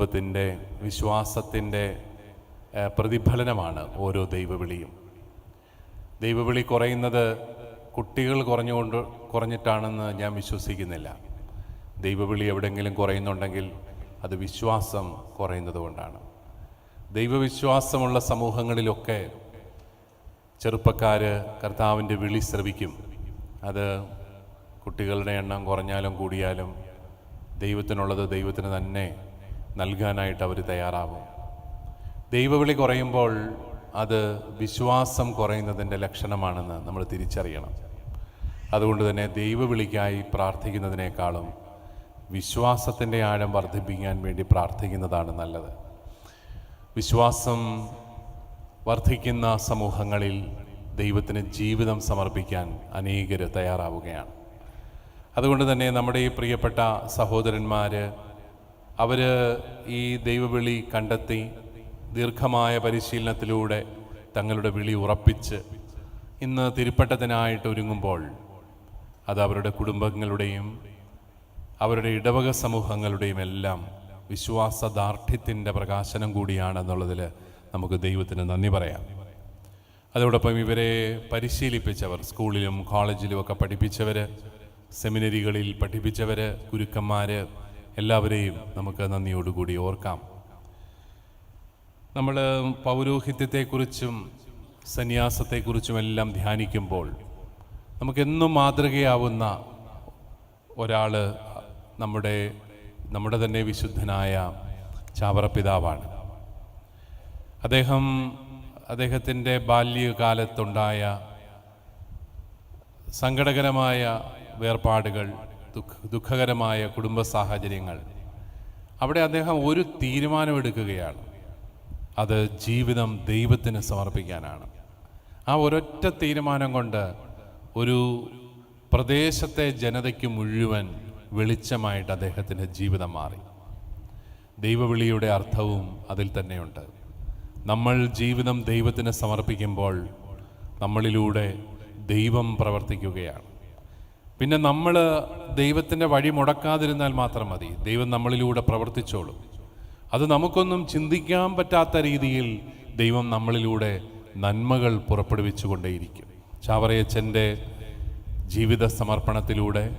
കുടുംബത്തിന്റെ വിശ്വാസത്തിന്റെ പ്രതിഫലനമാണ് ഓരോ ദൈവവിളിയും. ദൈവവിളി കുറയുന്നത് കുട്ടികൾ കുറഞ്ഞുകൊണ്ട് കുറഞ്ഞിട്ടാണെന്ന് ഞാൻ വിശ്വസിക്കുന്നില്ല. ദൈവവിളി എവിടെയെങ്കിലും കുറയുന്നുണ്ടെങ്കിൽ അത് വിശ്വാസം കുറയുന്നത് കൊണ്ടാണ് ദൈവവിശ്വാസമുള്ള സമൂഹങ്ങളിലൊക്കെ ചെറുപ്പക്കാർ കർത്താവിന്റെ വിളി ശ്രവിക്കും. അത് കുട്ടികളുടെ എണ്ണം കുറഞ്ഞാലും കൂടിയാലും ദൈവത്തിനുള്ളത് ദൈവത്തിന് തന്നെ നൽകാനായിട്ട് അവർ തയ്യാറാവും. ദൈവവിളി കുറയുമ്പോൾ അത് വിശ്വാസം കുറയുന്നതിന്റെ ലക്ഷണമാണെന്ന് നമ്മൾ തിരിച്ചറിയണം. അതുകൊണ്ട് തന്നെ ദൈവവിളിക്കായി പ്രാർത്ഥിക്കുന്നതിനേക്കാളും വിശ്വാസത്തിന്റെ ആഴം വർദ്ധിപ്പിക്കാൻ വേണ്ടി പ്രാർത്ഥിക്കുന്നതാണ് നല്ലത്. വിശ്വാസം വർദ്ധിക്കുന്ന സമൂഹങ്ങളിൽ ദൈവത്തിന് ജീവിതം സമർപ്പിക്കാൻ അനേകർ തയ്യാറാവുകയാണ്. അതുകൊണ്ട് തന്നെ നമ്മുടെ ഈ പ്രിയപ്പെട്ട സഹോദരന്മാർ അവർ ഈ ദൈവവിളി കണ്ടെത്തി ദീർഘമായ പരിശീലനത്തിലൂടെ തങ്ങളുടെ വിളി ഉറപ്പിച്ച് ഇന്ന് തിരുപ്പട്ടത്തിനായിട്ട് ഒരുങ്ങുമ്പോൾ അത് അവരുടെ കുടുംബങ്ങളുടെയും അവരുടെ ഇടവക സമൂഹങ്ങളുടെയും എല്ലാം വിശ്വാസദാർഢ്യത്തിന്റെ പ്രകാശനം കൂടിയാണെന്നുള്ളതിൽ നമുക്ക് ദൈവത്തിന് നന്ദി പറയാം. അതോടൊപ്പം ഇവരെ പരിശീലിപ്പിച്ചവർ സ്കൂളിലും കോളേജിലും ഒക്കെ പഠിപ്പിച്ചവർ സെമിനറികളിൽ പഠിപ്പിച്ചവർ ഗുരുക്കന്മാർ എല്ലാവരെയും നമുക്ക് നന്ദിയോടുകൂടി ഓർക്കാം. നമ്മൾ പൗരോഹിത്യത്തെക്കുറിച്ചും സന്യാസത്തെക്കുറിച്ചും എല്ലാം ധ്യാനിക്കുമ്പോൾ നമുക്കെന്നും മാതൃകയാവുന്ന ഒരാൾ നമ്മുടെ നമ്മുടെ തന്നെ വിശുദ്ധനായ ചാവറപ്പിതാവാണ് അദ്ദേഹം അദ്ദേഹത്തിന്റെ ബാല്യകാലത്തുണ്ടായ സങ്കടകരമായ വേർപാടുകൾ ദുഃഖ ദുഃഖകരമായ കുടുംബ സാഹചര്യങ്ങൾ. അവിടെ അദ്ദേഹം ഒരു തീരുമാനമെടുക്കുകയാണ്. അത് ജീവിതം ദൈവത്തിന് സമർപ്പിക്കാനാണ്. ആ ഒരൊറ്റ തീരുമാനം കൊണ്ട് ഒരു പ്രദേശത്തെ ജനതയ്ക്ക് മുഴുവൻ വെളിച്ചമായിട്ട് അദ്ദേഹത്തിന്റെ ജീവിതം മാറി. ദൈവവിളിയുടെ അർത്ഥവും അതിൽ തന്നെയുണ്ട്. നമ്മൾ ജീവിതം ദൈവത്തിന് സമർപ്പിക്കുമ്പോൾ നമ്മളിലൂടെ ദൈവം പ്രവർത്തിക്കുകയാണ്. പിന്നെ നമ്മൾ ദൈവത്തിന്റെ വഴി മുടക്കാതിരുന്നാൽ മാത്രം മതി. ദൈവം നമ്മളിലൂടെ പ്രവർത്തിച്ചോളും. അത് നമുക്കൊന്നും ചിന്തിക്കാൻ പറ്റാത്ത രീതിയിൽ ദൈവം നമ്മളിലൂടെ നന്മകൾ പുറപ്പെടുവിച്ചു കൊണ്ടേയിരിക്കും ചാവറയച്ചന്റെ ജീവിത സമർപ്പണത്തിലൂടെ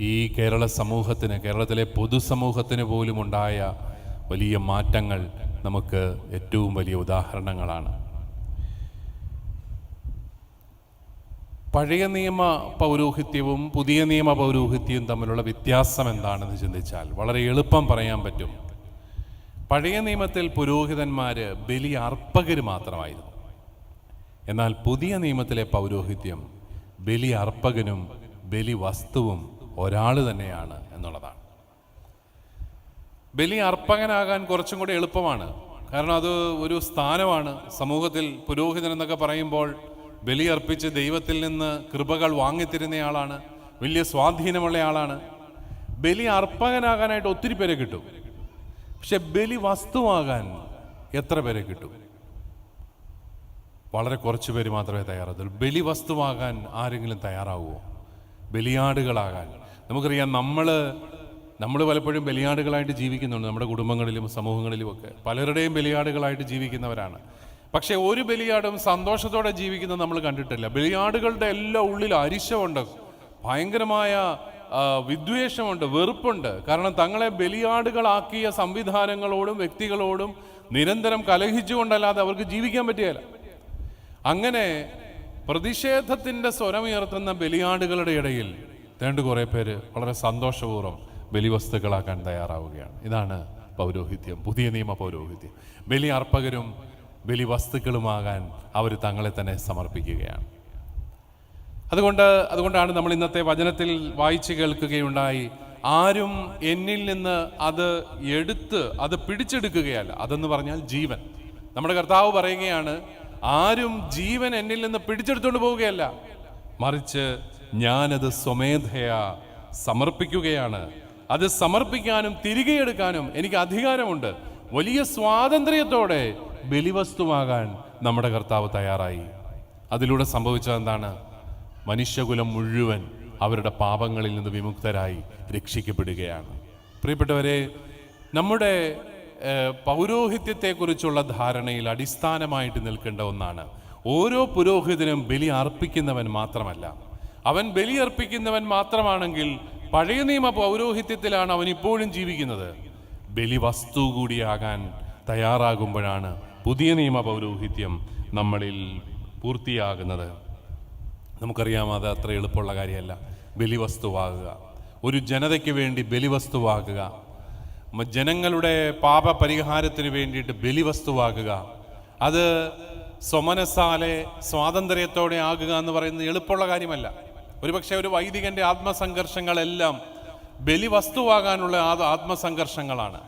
ഈ കേരള സമൂഹത്തിന് കേരളത്തിലെ പൊതുസമൂഹത്തിന് പോലും ഉണ്ടായ വലിയ മാറ്റങ്ങൾ നമുക്ക് ഏറ്റവും വലിയ ഉദാഹരണങ്ങളാണ്. പഴയ നിയമ പൗരോഹിത്യവും പുതിയ നിയമ പൗരോഹിത്യവും തമ്മിലുള്ള വ്യത്യാസം എന്താണെന്ന് ചിന്തിച്ചാൽ വളരെ എളുപ്പം പറയാൻ പറ്റും. പഴയ നിയമത്തിൽ പുരോഹിതന്മാർ ബലി അർപ്പകർ മാത്രമായിരുന്നു. എന്നാൽ പുതിയ നിയമത്തിലെ പൗരോഹിത്യം ബലി അർപ്പകനും ബലി വസ്തുവും ഒരാൾ തന്നെയാണ് എന്നുള്ളതാണ്. ബലി അർപ്പകനാകാൻ കുറച്ചും കൂടി എളുപ്പമാണ്. കാരണം അത് ഒരു സ്ഥാനമാണ്. സമൂഹത്തിൽ പുരോഹിതൻ എന്നൊക്കെ പറയുമ്പോൾ ബലി അർപ്പിച്ച് ദൈവത്തിൽ നിന്ന് കൃപകൾ വാങ്ങിത്തരുന്നയാളാണ് വലിയ സ്വാധീനമുള്ള ആളാണ് ബലി അർപ്പകനാകാനായിട്ട് ഒത്തിരി പേരെ കിട്ടും. പക്ഷെ ബലി വസ്തുവാകാൻ എത്ര പേരെ കിട്ടും? വളരെ കുറച്ച് പേര് മാത്രമേ തയ്യാറാകത്തുള്ളൂ. ബലി വസ്തുവാകാൻ ആരെങ്കിലും തയ്യാറാവുമോ? ബലിയാടുകളാകാൻ. നമുക്കറിയാം നമ്മൾ നമ്മൾ പലപ്പോഴും ബലിയാടുകളായിട്ട് ജീവിക്കുന്നുണ്ട്. നമ്മുടെ കുടുംബങ്ങളിലും സമൂഹങ്ങളിലും ഒക്കെ. പലരുടെയും ബലിയാടുകളായിട്ട് ജീവിക്കുന്നവരാണ്. പക്ഷേ ഒരു ബലിയാടും സന്തോഷത്തോടെ ജീവിക്കുന്നത് നമ്മൾ കണ്ടിട്ടില്ല. ബലിയാടുകളുടെ എല്ലാ ഉള്ളിൽ അരിശമുണ്ട്. ഭയങ്കരമായ വിദ്വേഷമുണ്ട് വെറുപ്പുണ്ട്. കാരണം തങ്ങളെ ബലിയാടുകളാക്കിയ സംവിധാനങ്ങളോടും വ്യക്തികളോടും നിരന്തരം കലഹിച്ചുകൊണ്ടല്ലാതെ അവർക്ക് ജീവിക്കാൻ പറ്റുകയില്ല. അങ്ങനെ പ്രതിഷേധത്തിന്റെ സ്വരമുയർത്തുന്ന ബലിയാടുകളുടെ ഇടയിൽ രണ്ട് കുറേ പേര് വളരെ സന്തോഷപൂർവം ബലിവസ്തുക്കളാക്കാൻ തയ്യാറാവുകയാണ്. ഇതാണ് പൗരോഹിത്യം പുതിയ നിയമ പൗരോഹിത്യം. ബലി അർപ്പകരും ബലി വസ്തുക്കളുമാകാൻ അവർ തങ്ങളെ തന്നെ സമർപ്പിക്കുകയാണ്. അതുകൊണ്ട് അതുകൊണ്ടാണ് നമ്മൾ ഇന്നത്തെ വചനത്തിൽ വായിച്ചു കേൾക്കുകയുണ്ടായി ആരും എന്നിൽ നിന്ന് അത് എടുത്ത് അത് പിടിച്ചെടുക്കുകയല്ല. അതെന്ന് പറഞ്ഞാൽ ജീവൻ. നമ്മുടെ കർത്താവ് പറയുകയാണ് ആരും ജീവൻ എന്നിൽ നിന്ന് പിടിച്ചെടുത്തുകൊണ്ട് പോവുകയല്ല. മറിച്ച് ഞാനത് സ്വമേധയാ സമർപ്പിക്കുകയാണ്. അത് സമർപ്പിക്കാനും തിരികെ എടുക്കാനും എനിക്ക് അധികാരമുണ്ട്. വലിയ സ്വാതന്ത്ര്യത്തോടെ ബലിവസ്തുവാകാൻ നമ്മുടെ കർത്താവ് തയ്യാറായി. അതിലൂടെ സംഭവിച്ചത് എന്താണ്? മനുഷ്യകുലം മുഴുവൻ അവരുടെ പാപങ്ങളിൽ നിന്ന് വിമുക്തരായി രക്ഷിക്കപ്പെടുകയാണ്. പ്രിയപ്പെട്ടവരെ നമ്മുടെ പൗരോഹിത്യത്തെക്കുറിച്ചുള്ള ധാരണയിൽ അടിസ്ഥാനമായിട്ട് നിൽക്കേണ്ട ഒന്നാണ്. ഓരോ പുരോഹിതനും ബലി അർപ്പിക്കുന്നവൻ മാത്രമല്ല. അവൻ ബലി അർപ്പിക്കുന്നവൻ മാത്രമാണെങ്കിൽ പഴയ നിയമ പൗരോഹിത്യത്തിലാണ് അവൻ ഇപ്പോഴും ജീവിക്കുന്നത്. ബലി വസ്തു കൂടിയാകാൻ തയ്യാറാകുമ്പോഴാണ് പുതിയ നിയമ പൗരോഹിത്യം നമ്മളിൽ പൂർത്തിയാകുന്നത്. നമുക്കറിയാം അത് അത്ര എളുപ്പമുള്ള കാര്യമല്ല. ബലിവസ്തുവാകുക. ഒരു ജനതയ്ക്ക് വേണ്ടി ബലിവസ്തുവാകുക. ജനങ്ങളുടെ പാപ പരിഹാരത്തിന് വേണ്ടിയിട്ട് ബലിവസ്തുവാകുക. അത് സ്വമനസാലെ സ്വാതന്ത്ര്യത്തോടെ ആകുക എന്ന് പറയുന്നത് എളുപ്പമുള്ള കാര്യമല്ല. ഒരുപക്ഷെ ഒരു വൈദികന്റെ ആത്മസംഘർഷങ്ങളെല്ലാം ബലി വസ്തുവാകാനുള്ള ആ ആത്മസംഘർഷങ്ങളാണ്.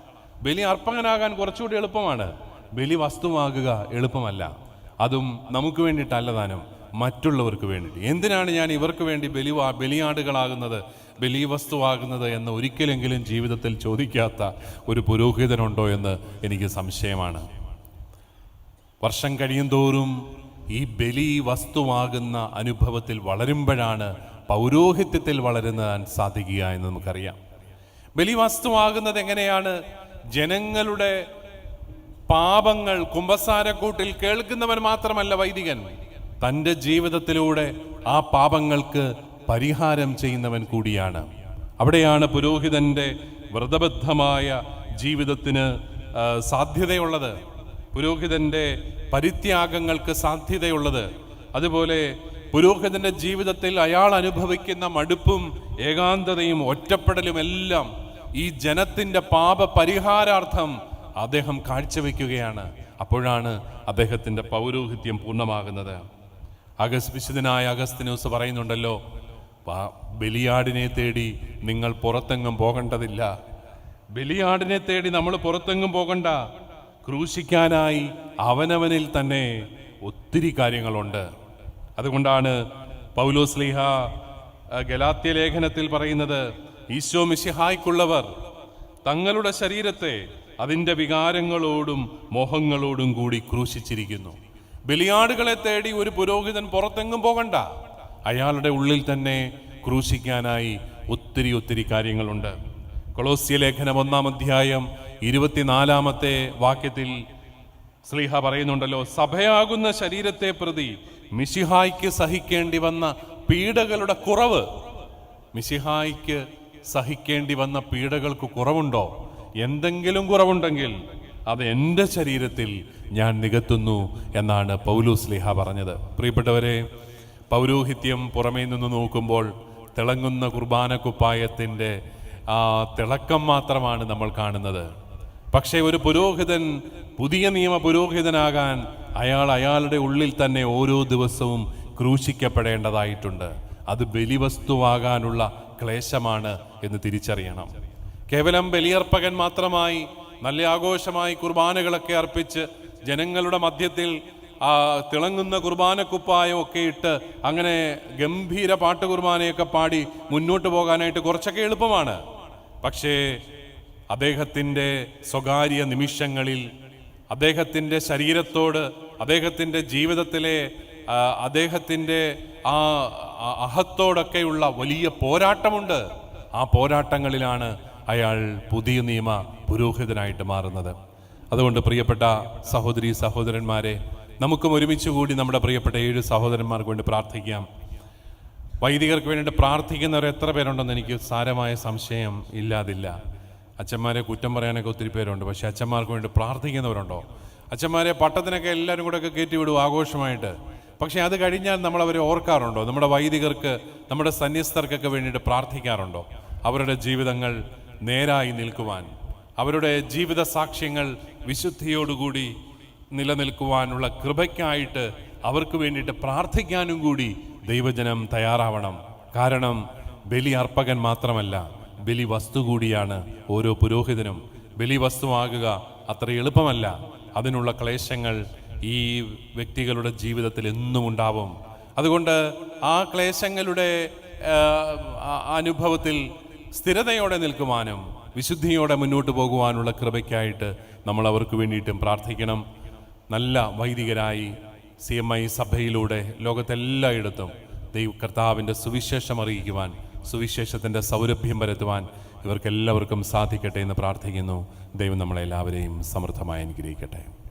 ബലി അർപ്പകനാകാൻ കുറച്ചുകൂടി എളുപ്പമാണ്. ബലി വസ്തുവാകുക എളുപ്പമല്ല. അതും നമുക്ക് വേണ്ടിയിട്ടല്ല താനും മറ്റുള്ളവർക്ക് വേണ്ടിയിട്ട്. എന്തിനാണ് ഞാൻ ഇവർക്ക് വേണ്ടി ബലി ബലിയാടുകളാകുന്നത് ബലി വസ്തുവാകുന്നത് എന്ന് ഒരിക്കലെങ്കിലും ജീവിതത്തിൽ ചോദിക്കാത്ത ഒരു പുരോഹിതനുണ്ടോ എന്ന് എനിക്ക് സംശയമാണ്. വർഷം കഴിയും തോറും ഈ ബലി വസ്തുവാകുന്ന അനുഭവത്തിൽ വളരുമ്പോഴാണ് പൗരോഹിത്യത്തിൽ വളരുന്നതാൻ സാധിക്കുക എന്ന് നമുക്കറിയാം. ബലി വസ്തുവാകുന്നത് എങ്ങനെയാണ്? ജനങ്ങളുടെ പാപങ്ങൾ കുമ്പസാരക്കൂട്ടിൽ കേൾക്കുന്നവൻ മാത്രമല്ല വൈദികൻ. തന്റെ ജീവിതത്തിലൂടെ ആ പാപങ്ങൾക്ക് പരിഹാരം ചെയ്യുന്നവൻ കൂടിയാണ്. അവിടെയാണ് പുരോഹിതന്റെ വ്രതബദ്ധമായ ജീവിതത്തിന് സാധ്യതയുള്ളത്. പുരോഹിതന്റെ പരിത്യാഗങ്ങൾക്ക് സാധ്യതയുള്ളത്. അതുപോലെ പുരോഹിതന്റെ ജീവിതത്തിൽ അയാൾ അനുഭവിക്കുന്ന മടുപ്പും ഏകാന്തതയും ഒറ്റപ്പെടലും എല്ലാം ഈ ജനത്തിന്റെ പാപ പരിഹാരാർത്ഥം അദ്ദേഹം കാഴ്ചവെക്കുകയാണ്. അപ്പോഴാണ് അദ്ദേഹത്തിന്റെ പൗരോഹിത്യം പൂർണമാകുന്നത്. അഗസ് വിശുദ്ധനായ അഗസ്തിനോസ് പറയുന്നുണ്ടല്ലോ "പാ- ബലിയാടിനെ തേടി നിങ്ങൾ പുറത്തെങ്ങും പോകേണ്ടതില്ല. ബലിയാടിനെ തേടി നമ്മൾ പുറത്തെങ്ങും പോകണ്ട. ക്രൂശിക്കാനായി അവനവനിൽ തന്നെ ഒത്തിരി കാര്യങ്ങളുണ്ട്. അതുകൊണ്ടാണ് പൗലോസ്ലിഹ ഗലാത്യ ലേഖനത്തിൽ പറയുന്നത് ഈശോ മിശിഹായ്ക്കുള്ളവർ തങ്ങളുടെ ശരീരത്തെ അതിന്റെ വികാരങ്ങളോടും മോഹങ്ങളോടും കൂടി ക്രൂശിച്ചിരിക്കുന്നു. ബലിയാടുകളെ തേടി ഒരു പുരോഹിതൻ പുറത്തെങ്ങും പോകണ്ട. അയാളുടെ ഉള്ളിൽ തന്നെ ക്രൂശിക്കാനായി ഒത്തിരി ഒത്തിരി കാര്യങ്ങളുണ്ട്. കൊളോസ്യ ലേഖനം ഒന്നാം അധ്യായം ഇരുപത്തിനാലാമത്തെ വാക്യത്തിൽ സ്ലീഹ പറയുന്നുണ്ടല്ലോ സഭയാകുന്ന ശരീരത്തെ പ്രതി മിശിഹായ്ക്ക് സഹിക്കേണ്ടി വന്ന പീഡകളുടെ കുറവ്. മിശിഹായിക്ക് സഹിക്കേണ്ടി വന്ന പീഡകൾക്ക് കുറവുണ്ടോ? എന്തെങ്കിലും കുറവുണ്ടെങ്കിൽ അത് എന്റെ ശരീരത്തിൽ ഞാൻ നികത്തുന്നു എന്നാണ് പൗലൂസ് ലിഹ പറഞ്ഞത്. പ്രിയപ്പെട്ടവരെ പൗരോഹിത്യം പുറമേ നിന്ന് നോക്കുമ്പോൾ തിളങ്ങുന്ന കുർബാന കുപ്പായത്തിന്റെ ആ തിളക്കം മാത്രമാണ് നമ്മൾ കാണുന്നത്. പക്ഷേ ഒരു പുരോഹിതൻ പുതിയ നിയമ പുരോഹിതനാകാൻ അയാൾ അയാളുടെ ഉള്ളിൽ തന്നെ ഓരോ ദിവസവും ക്രൂശിക്കപ്പെടേണ്ടതായിട്ടുണ്ട്. അത് ബലിവസ്തുവാകാനുള്ള ക്ലേശമാണ് എന്ന് തിരിച്ചറിയണം. കേവലം ബലിയർപ്പകൻ മാത്രമായി നല്ല ആഘോഷമായി കുർബാനകളൊക്കെ അർപ്പിച്ച് ജനങ്ങളുടെ മധ്യത്തിൽ ആ തിളങ്ങുന്ന കുർബാനക്കുപ്പായം ഒക്കെ ഇട്ട് അങ്ങനെ ഗംഭീര പാട്ട് കുർബാനയൊക്കെ പാടി മുന്നോട്ട് പോകാനായിട്ട് കുറച്ചൊക്കെ എളുപ്പമാണ്. പക്ഷേ അദ്ദേഹത്തിന്റെ സ്വകാര്യ നിമിഷങ്ങളിൽ അദ്ദേഹത്തിന്റെ ശരീരത്തോട് അദ്ദേഹത്തിന്റെ ജീവിതത്തിലെ അദ്ദേഹത്തിന്റെ ആ അഹത്തോടൊക്കെയുള്ള വലിയ പോരാട്ടമുണ്ട്. ആ പോരാട്ടങ്ങളിലാണ് അയാൾ പുതിയ നിയമ പുരോഹിതനായിട്ട് മാറുന്നത്. അതുകൊണ്ട് പ്രിയപ്പെട്ട സഹോദരി സഹോദരന്മാരെ നമുക്കും ഒരുമിച്ച് കൂടി നമ്മുടെ പ്രിയപ്പെട്ട ഏഴ് സഹോദരന്മാർക്ക് വേണ്ടി പ്രാർത്ഥിക്കാം. വൈദികർക്ക് വേണ്ടിയിട്ട് പ്രാർത്ഥിക്കുന്നവർ എത്ര പേരുണ്ടെന്ന് എനിക്ക് സാരമായ സംശയം ഇല്ലാതില്ല. അച്ഛന്മാരെ കുറ്റം പറയാനൊക്കെ ഒത്തിരി പേരുണ്ട്. പക്ഷെ അച്ഛന്മാർക്ക് വേണ്ടി പ്രാർത്ഥിക്കുന്നവരുണ്ടോ? അച്ഛന്മാരെ പട്ടത്തിനൊക്കെ എല്ലാവരും കൂടെ ഒക്കെ കയറ്റി വിടും ആഘോഷമായിട്ട്? പക്ഷെ അത് കഴിഞ്ഞാൽ നമ്മൾ അവരെ ഓർക്കാറുണ്ടോ? നമ്മുടെ വൈദികർക്ക് നമ്മുടെ സന്യസ്തർക്കൊക്കെ വേണ്ടിയിട്ട് പ്രാർത്ഥിക്കാറുണ്ടോ? അവരുടെ ജീവിതങ്ങൾ നേരായി നിൽക്കുവാൻ അവരുടെ ജീവിത സാക്ഷ്യങ്ങൾ വിശുദ്ധിയോടുകൂടി നിലനിൽക്കുവാനുള്ള കൃപയ്ക്കായിട്ട് അവർക്ക് വേണ്ടിയിട്ട് പ്രാർത്ഥിക്കാനും കൂടി ദൈവജനം തയ്യാറാവണം. കാരണം ബലി അർപ്പകൻ മാത്രമല്ല ബലി വസ്തു കൂടിയാണ് ഓരോ പുരോഹിതനും. ബലി വസ്തുവാകുക അത്ര എളുപ്പമല്ല. അതിനുള്ള ക്ലേശങ്ങൾ ഈ വ്യക്തികളുടെ ജീവിതത്തിൽ എന്നും ഉണ്ടാവും. അതുകൊണ്ട് ആ ക്ലേശങ്ങളുടെ അനുഭവത്തിൽ സ്ഥിരതയോടെ നിൽക്കുവാനും വിശുദ്ധിയോടെ മുന്നോട്ട് പോകുവാനുള്ള കൃപയ്ക്കായിട്ട് നമ്മൾ അവർക്ക് വേണ്ടിയിട്ടും പ്രാർത്ഥിക്കണം. നല്ല വൈദികരായി സി എം ഐ സഭയിലൂടെ ലോകത്തെല്ലായിടത്തും ദൈവ കർത്താവിന്റെ സുവിശേഷം അറിയിക്കുവാൻ സുവിശേഷത്തിന്റെ സൗരഭ്യം പരത്തുവാൻ ഇവർക്കെല്ലാവർക്കും സാധിക്കട്ടെ എന്ന് പ്രാർത്ഥിക്കുന്നു. ദൈവം നമ്മളെല്ലാവരെയും സമൃദ്ധമായി അനുഗ്രഹിക്കട്ടെ.